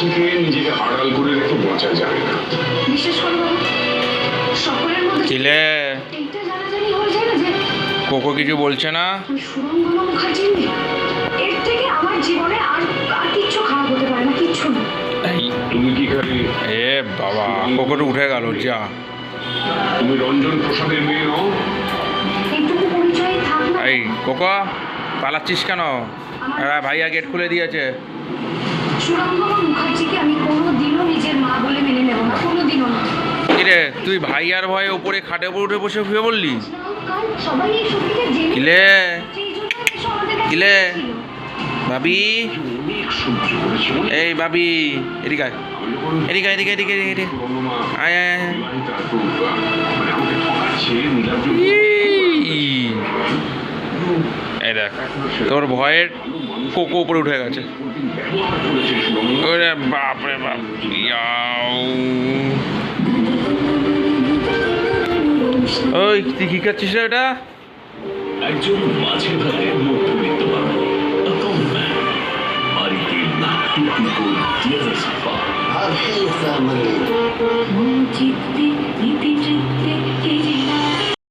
থেকে নিজেকে আড়াল করে রেখে বাঁচা যাবে না। বিশেষ করে যায় না কোকো কিছু বলছে না? তুমি কি খালি এ বাবা কোকোটা উঠে গেল যা। তুমি রঞ্জন প্রসাদের মেয়ে এই কোকো পালাচ্ছিস কেন? ভাইয়া গেট খুলে দিয়েছে। সুরঙ্গনা মুখার্জিকে আমি কোনোদিনও নিজের মা বলে মেনে নেব না কোনোদিনও না কিরে তুই ভাইয়ার ভয়ে উপরে খাটে উপরে উঠে বসে শুয়ে বললি সবাই এই সত্যিটা জেনে কিলে কিলে? ভাবি এই ভাবি এদিকে এদিকে আয়, এদিকে এদিকে এদিকে এদিকে। আয় আয় আয়। এই দেখ তোর ভয়ের কোকো উপরে উঠে গেছে। ওরে বাপরে বাপ ওই তুই কি খাচ্ছিস রে এটা একজন মাঝে ধারে মধ্যবিত্ত বাড়িতে